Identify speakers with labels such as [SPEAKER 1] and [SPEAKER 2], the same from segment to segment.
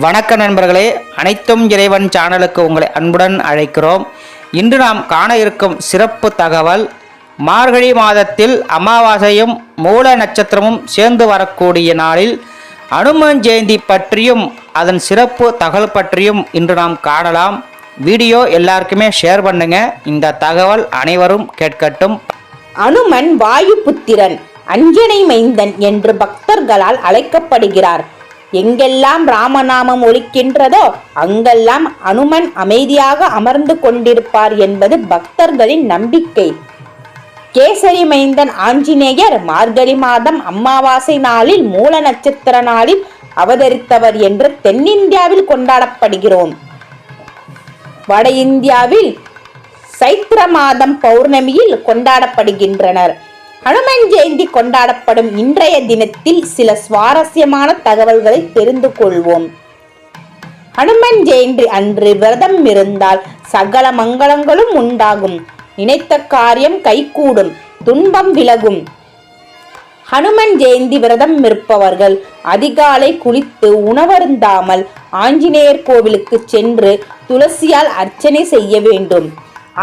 [SPEAKER 1] வணக்க நண்பர்களே அனைத்தும் இறைவன் சேனலுக்கு உங்களை அன்புடன் அழைக்கிறோம். இன்று நாம் காண இருக்கும் சிறப்பு தகவல் மார்கழி மாதத்தில் அமாவாசையும் மூல நட்சத்திரமும் சேர்ந்து வரக்கூடிய நாளில் அனுமன் ஜெயந்தி பற்றியும் அதன் சிறப்பு தகவல் பற்றியும் இன்று நாம் காணலாம். வீடியோ எல்லாருக்குமே ஷேர் பண்ணுங்க. இந்த தகவல் அனைவரும் கேட்கட்டும்.
[SPEAKER 2] அனுமன் வாயு புத்திரன் அஞ்சனை மைந்தன் என்று பக்தர்களால் அழைக்கப்படுகிறார். எங்கெல்லாம் ராமநாமம் ஒலிக்கின்றதோ அங்கெல்லாம் அனுமன் அமைதியாக அமர்ந்து கொண்டிருப்பார் என்பது பக்தர்களின் நம்பிக்கை. கேசரி மைந்தன் ஆஞ்சநேயர் மார்கழி மாதம் அமாவாசை நாளில் மூல நட்சத்திர நாளில் அவதரித்தவர் என்று தென்னிந்தியாவில் கொண்டாடப்படுகிறோம். வட இந்தியாவில் சைத்திர மாதம் பௌர்ணமியில் கொண்டாடப்படுகின்றனர். ஹனுமன் ஜெயந்தி கொண்டாடப்படும் இன்றைய தினத்தில் சில சுவாரஸ்யமான தகவல்களை தெரிந்து கொள்வோம். ஹனுமன் ஜெயந்தி அன்று விரதம் இருந்தால் சகல மங்களங்களும் உண்டாகும். நினைத்த காரியம் கைகூடும் துன்பம் விலகும். ஹனுமன் ஜெயந்தி விரதம் இருப்பவர்கள் அதிகாலை குளித்து உணவருந்தாமல் ஆஞ்சநேயர் கோவிலுக்கு சென்று துளசியால் அர்ச்சனை செய்ய வேண்டும்.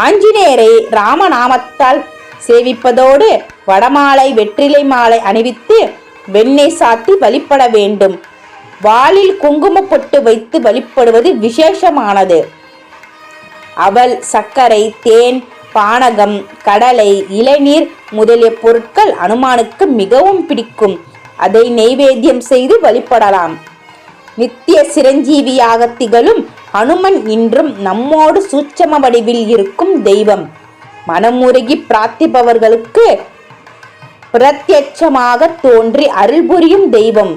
[SPEAKER 2] ஆஞ்சநேயரை ராமநாமத்தால் சேவிப்பதோடு வடமாலை வெற்றிலை மாலை அணிவித்து வெண்ணெய் சாத்தி வழிபட வேண்டும். வாளில் குங்கும பொட்டு வைத்து வழிபடுவது விசேஷமானது. அவல் சர்க்கரை தேன் பானகம் கடலை இளநீர் முதலிய பொருட்கள் அனுமானுக்கு மிகவும் பிடிக்கும். அதை நெய்வேத்தியம் செய்து வழிபடலாம். நித்திய சிரஞ்சீவியாக திகழும் அனுமன் இன்றும் நம்மோடு சூட்சம வடிவில் இருக்கும் தெய்வம். மனமுருகி பிரார்த்திப்பவர்களுக்கு பிரத்யட்சமாக தோன்றி அருள் புரியும் தெய்வம்.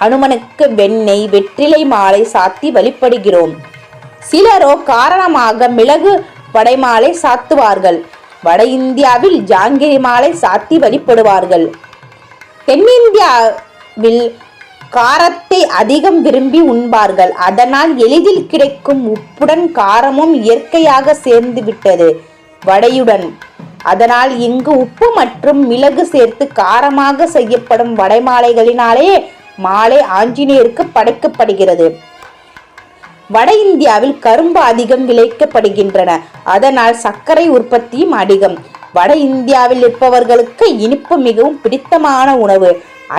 [SPEAKER 2] ஹனுமனுக்கு வெண்ணெய் வெற்றிலை மாலை சாத்தி வழிபடுகிறோம். சிலரோ காரணமாக மிளகு படைமாலை சாத்துவார்கள். வட இந்தியாவில் ஜாங்கிரி மாலை சாத்தி வழிபடுவார்கள். தென்னிந்தியாவில் காரத்தை அதிகம் விரும்பி உண்பார்கள். அதனால் எளிதில் கிடைக்கும் உப்புடன் காரமும் இயற்கையாக சேர்ந்து விட்டது. வடையுடன். அதனால் இங்கு உப்பு மற்றும் மிளகு சேர்த்து காரமாக செய்யப்படும் வடை மாலைகளினாலே மாலை ஆஞ்சநேயருக்கு படைக்கப்படுகிறது. வட இந்தியாவில் கரும்பு அதிகம் விளைக்கப்படுகின்றன அதனால் சர்க்கரை உற்பத்தியும் அதிகம். வட இந்தியாவில் இருப்பவர்களுக்கு இனிப்பு மிகவும் பிடித்தமான உணவு.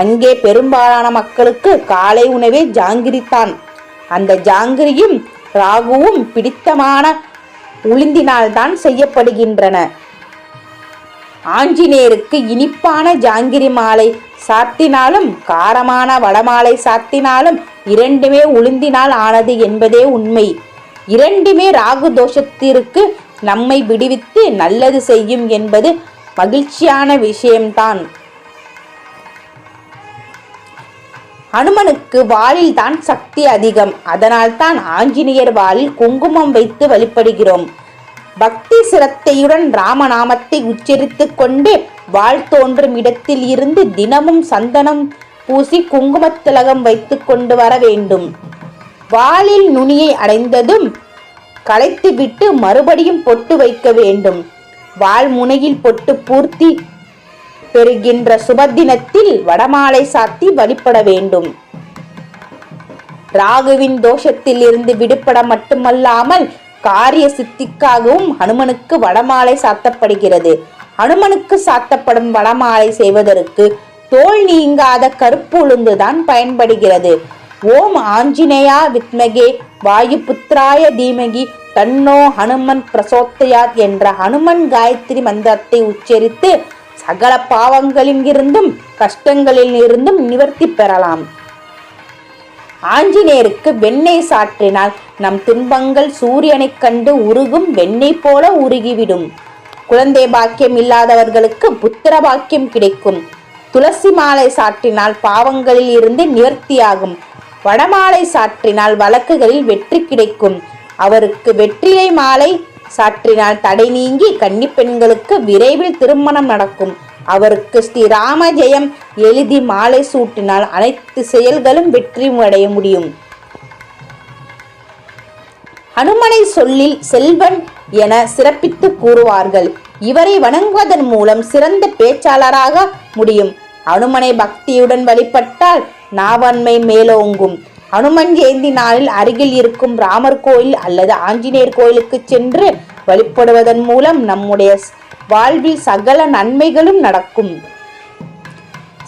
[SPEAKER 2] அங்கே பெரும்பாலான மக்களுக்கு காலை உணவே ஜாங்கிரி தான். அந்த ஜாங்கிரியும் ராகுவும் பிடித்தமான உளுந்தினால்தான் செய்யப்படுகின்றன. ஆஞ்சநேயருக்கு இனிப்பான ஜாங்கிரி மாலை சாத்தினாலும் காரமான வடமாலை சாத்தினாலும் இரண்டுமே உளுந்தினால் ஆனது என்பதே உண்மை. இரண்டுமே ராகு தோஷத்திற்கு நம்மை விடுவித்து நல்லது செய்யும் என்பது மகிழ்ச்சியான விஷயம்தான். ஹனுமனுக்கு வாளில் தான் சக்தி அதிகம். அதனால் தான் ஆஞ்சநேயர் வாளில் குங்குமம் வைத்து வழிபடுகிறோம். பக்தி சிரத்தையுடன் ராமநாமத்தை உச்சரித்து கொண்டு வாழ் தோன்றும் இடத்தில் இருந்து தினமும் சந்தனம் பூசி குங்குமத்திலகம் வைத்து கொண்டு வர வேண்டும். வாளில் நுனியை அடைந்ததும் களைத்துவிட்டு மறுபடியும் பொட்டு வைக்க வேண்டும். வால் முனையில் பொட்டு பூர்த்தி பெறுகின்ற சுபதினத்தில் வடமாலை சாத்தி வழிபட வேண்டும். ராகுவின் தோஷத்தில் இருந்து விடுபட மட்டுமல்லாமல் காரிய சித்திக்காகவும் ஹனுமனுக்கு வடமாலை சாத்தப்படுகிறது. ஹனுமனுக்கு சாத்தப்படும் வடமாலை செய்வதற்கு தோல் நீங்காத கருப்பு உளுந்துதான் பயன்படுகிறது. ஓம் ஆஞ்சநேயா வித்மகே வாயு புத்திராய தீமகி தன்னோ ஹனுமன் பிரசோத்தையார் என்ற ஹனுமன் காயத்ரி மந்திரத்தை உச்சரித்து சகல பாவங்களில் இருந்தும் கஷ்டங்களில் இருந்தும் நிவர்த்தி பெறலாம். ஆஞ்சநேயருக்கு வெண்ணெய் சாற்றினால் நம் துன்பங்கள் சூரியனைக் கண்டு உருகும் வெண்ணெய் போல உருகிவிடும். குழந்தை பாக்கியம் இல்லாதவர்களுக்கு புத்திர பாக்கியம் கிடைக்கும். துளசி மாலை சாற்றினால் பாவங்களில் இருந்து நிவர்த்தியாகும். வடமாலை சாற்றினால் வழக்குகளில் வெற்றி கிடைக்கும். அவருக்கு வெற்றிலை மாலை சாற்றினால் தடை நீங்கி கன்னி பெண்களுக்கு விரைவில் திருமணம் நடக்கும். அவருக்கு ஸ்ரீராம ஜெயம் எழுதி மாலை சூட்டினால் அனைத்து செயல்களும் வெற்றி அடைய முடியும். ஹனுமனை சொல்லில் செல்வன் என சிறப்பித்து கூறுவார்கள். இவரை வணங்குவதன் மூலம் சிறந்த பேச்சாளராக முடியும். அனுமனை பக்தியுடன் வழிபட்டால் நாவன்மை மேலோங்கும். ஹனுமன் ஜெயந்தி நாளில் அருகில் இருக்கும் ராமர் கோயில் அல்லது ஆஞ்சநேயர் கோயிலுக்கு சென்று வழிபடுவதன் மூலம் நம்முடைய வாழ்வில் சகல நன்மைகளும் நடக்கும்.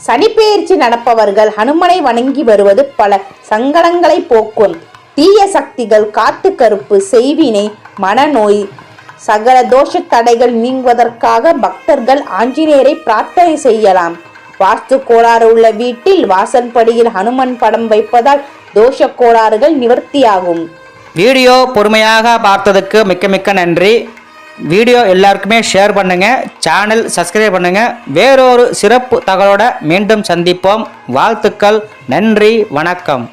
[SPEAKER 2] சனிப்பெயர்ச்சி நடப்பவர்கள் ஹனுமனை வணங்கி வருவது பல சங்கடங்களை போக்கும். தீய சக்திகள் காத்து கருப்பு செய்வினை மனநோய் சகல தோஷ தடைகள் நீங்குவதற்காக பக்தர்கள் ஆஞ்சநேயரை பிரார்த்தனை செய்யலாம். வாஸ்து கோளாறு உள்ள வீட்டில் வாசன்படியில் ஹனுமன் படம் வைப்பதால் தோஷ கோளாறுகள் நிவர்த்தியாகும்.
[SPEAKER 1] வீடியோ பொறுமையாக பார்த்ததுக்கு மிக்க மிக்க நன்றி. வீடியோ எல்லாருக்குமே ஷேர் பண்ணுங்க சேனல் சப்ஸ்கிரைப் பண்ணுங்க. வேறொரு சிறப்பு தகவலோட மீண்டும் சந்திப்போம். வாழ்த்துக்கள் நன்றி வணக்கம்.